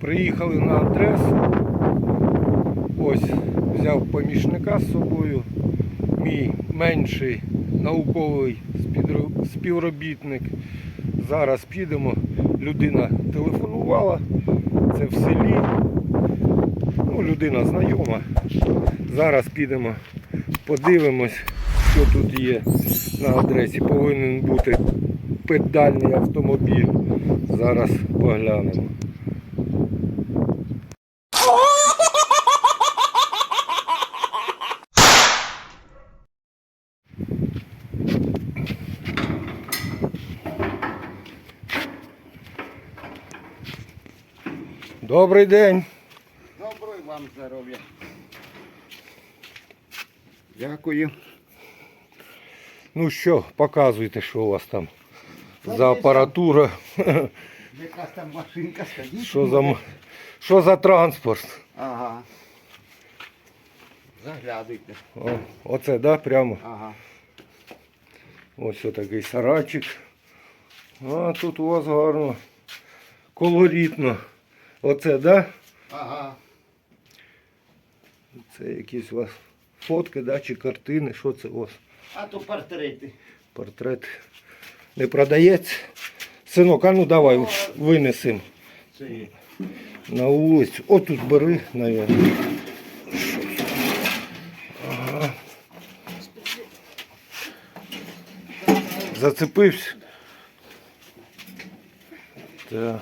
Приїхали на адресу. Ось взяв помічника з собою. Мій менший науковий співробітник. Зараз підемо. Людина телефонувала. Це в селі. Ну, людина знайома. Зараз підемо, подивимось, що тут є на адресі. Повинен бути педальний автомобіль. Зараз поглянемо. Добрий день. Доброго вам здоров'я. Дякую. Ну що, показуйте, що у вас там Та за апаратура, Якась там машинка стоїть. що за, що за транспорт. Ага. Заглядуйте. О, оце, да, прямо. Ага. Ось такий сарайчик. А тут у вас гарно. Колоритно. Оце, да? Ага. Це якісь у вас фотки, да, чи картини. Що це у вас? А то портрети. Портрет не продається. Синок, а ну давай винесемо на вулицю. Отут бери, мабуть. Ага. Зацепився. Так.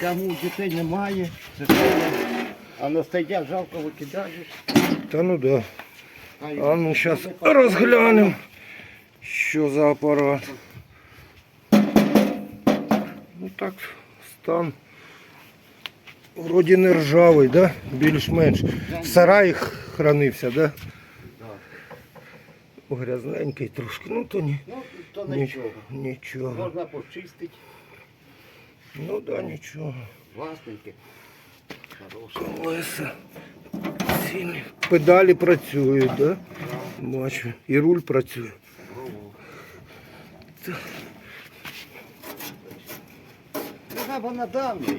Кому дітей немає, це. А на стадях жалко викидаєш. Та ну да. А ну зараз розглянемо, що за апарат. Ну так, стан. Вроді не ржавий, да? Більш-менш. В сараї хранився, да? Грязненький трошки, ну то ні. Ну, то нічого. Нічого. Можна почистити. Ну да, нічого. Власненьке. Колеса Цілі. Педалі працюють, да? Бачу. І руль працює. Яка вона давня.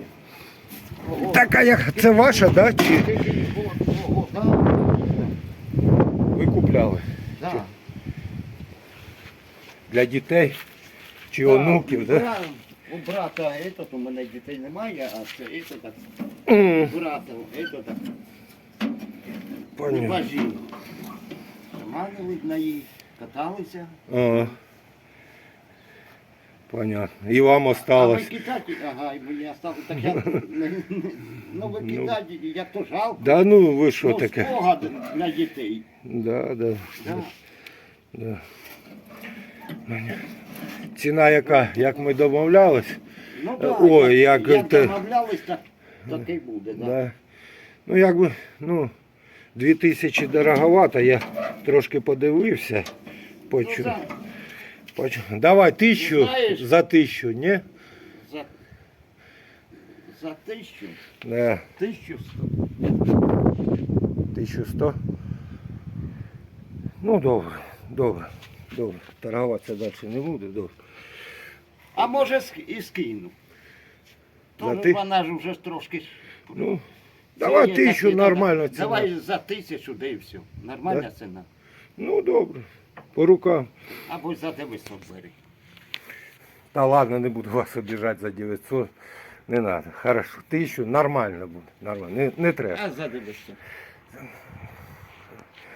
Ого. Так, а як це ваша, да? Чи Тільки ого, ого, давня. ви купляли? Да. Для дітей чи Да, онуків, да? бра- У брата этот, у мене дітей немає, а це это так. М, У брата это так. Понятно. Бажі. Заманили на її, каталися. А, понятно. І вам А викидати, ага, і мені осталось так я, ну викидати, як то жалко. Да ну ви що Ну, таке? на дітей. Да, да. Да. Да. Ціна яка, як ми домовлялись? Ну, да, Ой, як, як як те- домовлялись, так, так і буде. Да. Да. Ну якби, ну, 2000 дороговато, я трошки подивився. Ну, Почу. за, Почу. Давай тисячу знаєш- за тисячу, ні? за, за тисячу, Да. тисячу сто. 1100. Ну добре, добре, добре. Торгуватися далі не буду, добре. А може і скину. За Тому ти- вона ж вже ж трошки. ж- Ну, Це давай є тисячу такі, да, ціна. Давай за тисячу, де і все. Нормальна ціна. Ну добре. По рукам. Або за 900 бери. Та ладно, не буду вас обіжати за 900. Не треба. Хорошо. Тисячу нормально буде. Нормально. Не, не треба. А за 900.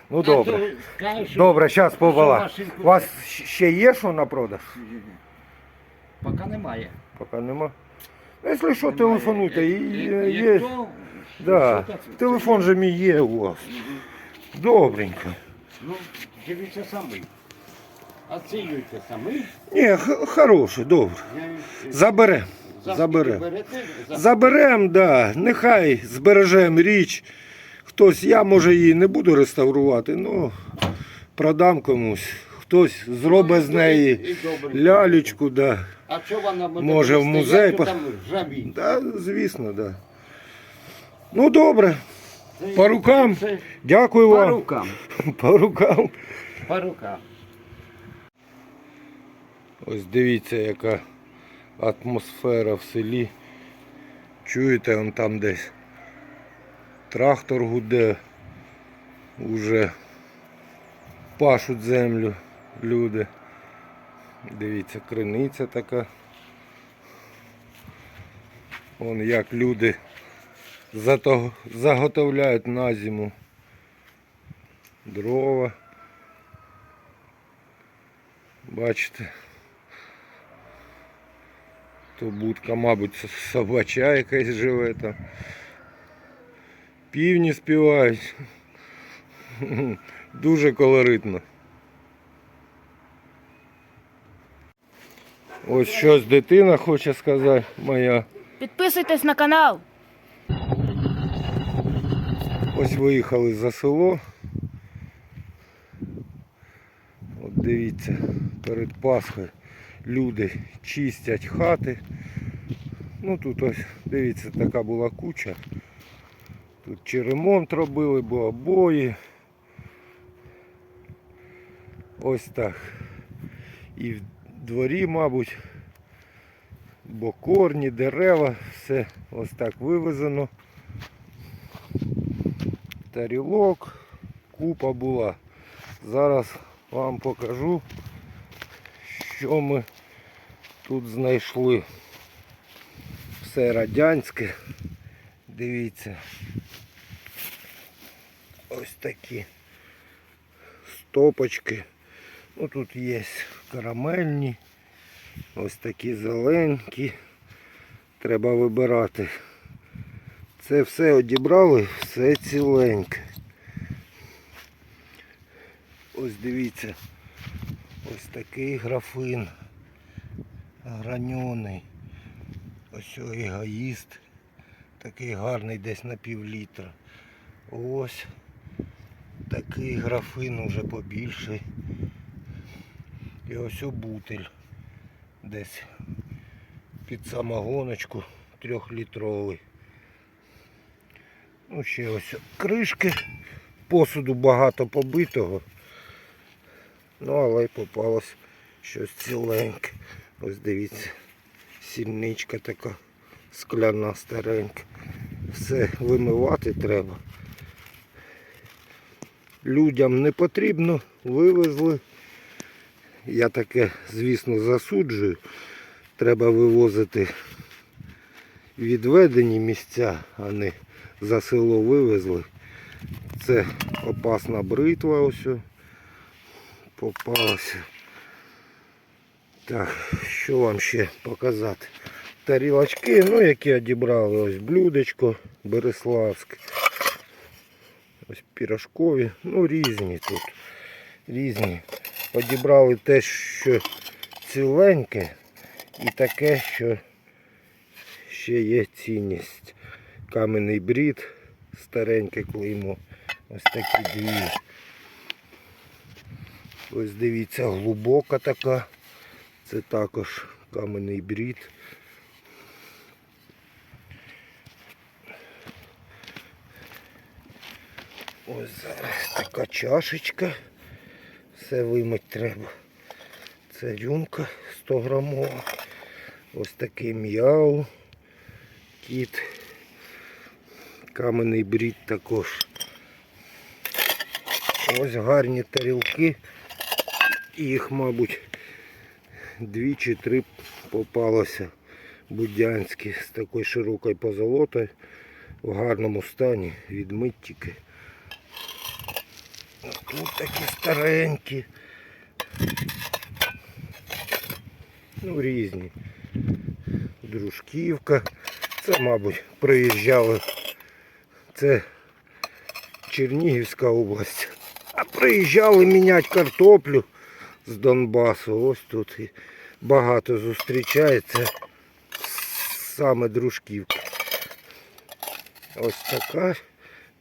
Ну А добре. Добре, зараз побала. У вас ще є що на продаж? Поки немає. Поки нема. Ну, Якщо що, Немає. телефонуйте. Як- І- як- Є. як то, Да. Телефон же мій є у вас. Добренько. Ну, дивіться самі. Оцінюйте самі. Ні, х- хороше, добре. Я- Заберем. За Заберем. берете? За- Заберем, да. Нехай збережемо річ. Хтось, я може її не буду реставрувати, ну продам комусь. Хтось зробить з неї І добре. лялечку, да. А що вона буде Може, в стояти музей по- там? Да, звісно, да. Ну добре. Це- По рукам. це- Дякую По вам. рукам. По рукам. По рукам. Ось дивіться, яка атмосфера в селі. Чуєте, он там десь трактор гуде, уже пашуть землю люди. Дивіться, криниця така. Вон як люди заготовляють на зиму дрова. Бачите. То будка, мабуть, собача якась живе там. Півні співають. Дуже колоритно. Ось щось дитина хоче сказати моя. Підписуйтесь на канал. Ось виїхали за село. От дивіться, перед Пасхою люди чистять хати. Ну тут ось, дивіться, така була куча. Тут чи ремонт робили, бо обої. Ось так. І в дворі, мабуть, бо корні, дерева, все ось так вивезено тарілок, купа була. Зараз вам покажу, що ми тут знайшли. Все радянське. Дивіться. Ось такі стопочки. Ну тут є карамельні, ось такі зеленькі. Треба вибирати. Це все одібрали, все ціленьке. Ось дивіться, ось такий графин граньоний. Ось егоїст. Такий гарний десь на пів літра. Ось такий графин уже побільший. І ось бутиль. Десь під самогоночку трьохлітровий. Ну, ще ось кришки. Посуду багато побитого. Ну, але й попалось щось ціленьке. Ось дивіться, сільничка така скляна старенька. Все вимивати треба. Людям не потрібно, вивезли. Я таке, звісно, засуджую. Треба вивозити відведені місця, а не за село вивезли. Це опасна бритва ось попалася. Так, що вам ще показати? Тарілочки, ну які одібрали, ось блюдечко Береславське. Ось пірожкові, ну різні тут. Різні. Одібрали те, що ціленьке і таке, що ще є цінність. Кам'яний брід, стареньке клеймо. Ось такі дві. Ось дивіться, глибока така. Це також кам'яний брід. Ось зараз така чашечка. Все вимить треба. Це рюмка 100 грамова. Ось такий м'яу. Кіт. Кам'яний брід також. Ось гарні тарілки. Їх, мабуть, дві чи три попалося будянські з такою широкою позолотою в гарному стані відмить Тут такі старенькі. Ну, різні. Дружківка. Це, мабуть, приїжджали. Це Чернігівська область. А приїжджали міняти картоплю з Донбасу. Ось тут і багато зустрічається саме дружківка. Ось така.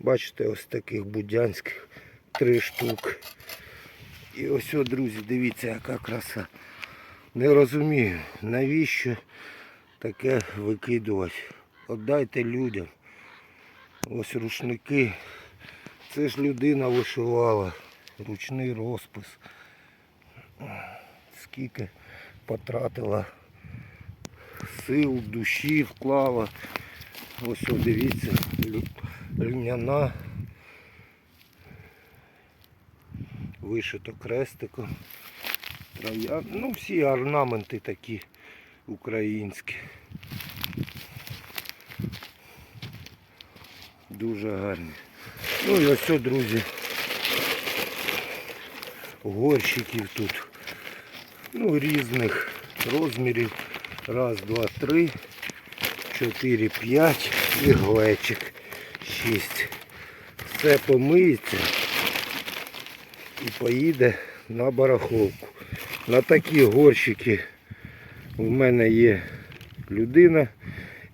Бачите, ось таких будянських три штуки. І ось, друзі, дивіться, яка краса. Не розумію, навіщо таке викидувати. Отдайте людям. Ось рушники. Це ж людина вишивала. Ручний розпис. Скільки потратила сил, душі вклала. Ось о, дивіться, льняна. Вишито крестиком. Троян. Ну, всі орнаменти такі українські. Дуже гарні. Ну і ось, друзі, горщиків тут. Ну, різних розмірів. Раз, два, три, чотири, п'ять і глечик. Шість. Все помиється і поїде на барахолку. На такі горщики в мене є людина,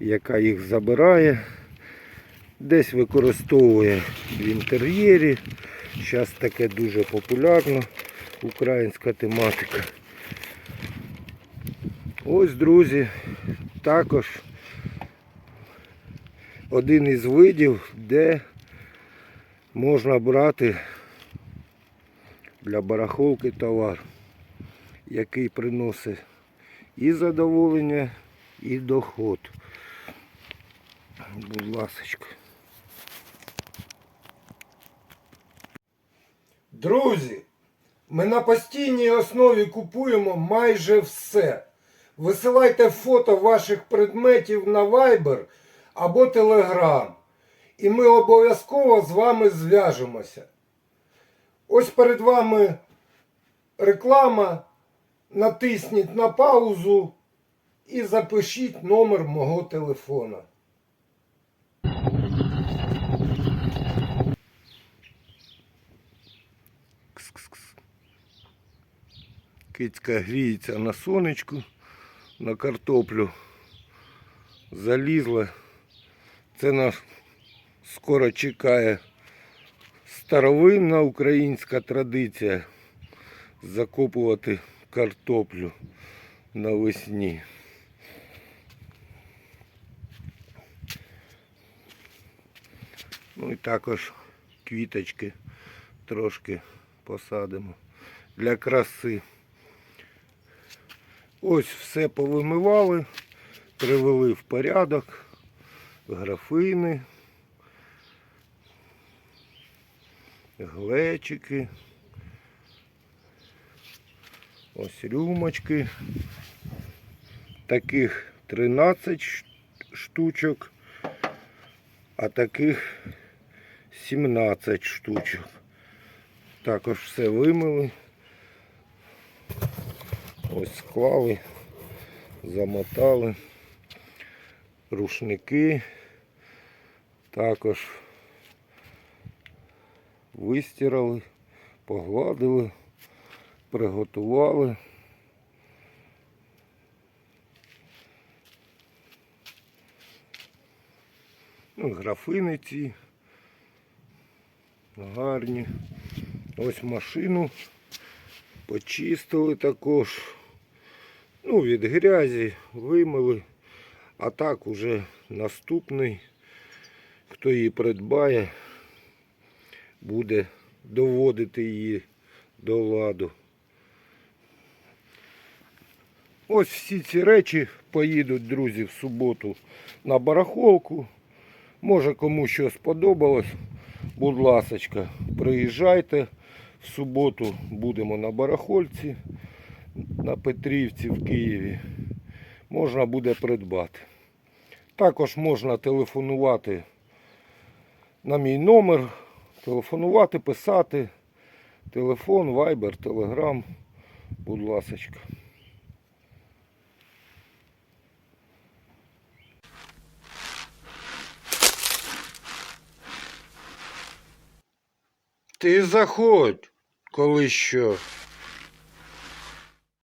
яка їх забирає, десь використовує в інтер'єрі. Зараз таке дуже популярно, українська тематика. Ось, друзі, також один із видів, де можна брати для барахолки товар, який приносить і задоволення, і доход. Будь ласочка. Друзі, ми на постійній основі купуємо майже все. Висилайте фото ваших предметів на Viber або Telegram. І ми обов'язково з вами зв'яжемося. Ось перед вами реклама. Натисніть на паузу і запишіть номер мого телефона. Кицька гріється на сонечку, на картоплю. Залізла. Це нас скоро чекає старовинна українська традиція закопувати картоплю навесні. Ну і також квіточки трошки посадимо для краси. Ось все повимивали, привели в порядок, графини, глечики, ось рюмочки. Таких 13 штучок, а таких 17 штучок. Також все вимили. Ось склали, замотали. Рушники. Також вистирали, погладили, приготували. Ну, графини ці гарні. Ось машину почистили також. Ну, від грязі вимили. А так уже наступний, хто її придбає, буде доводити її до ладу. Ось всі ці речі поїдуть, друзі, в суботу на барахолку. Може кому що сподобалось, будь ласочка, приїжджайте. В суботу будемо на барахольці на Петрівці в Києві. Можна буде придбати. Також можна телефонувати на мій номер, телефонувати, писати. Телефон, вайбер, телеграм. Будь ласочка. Ти заходь, коли що.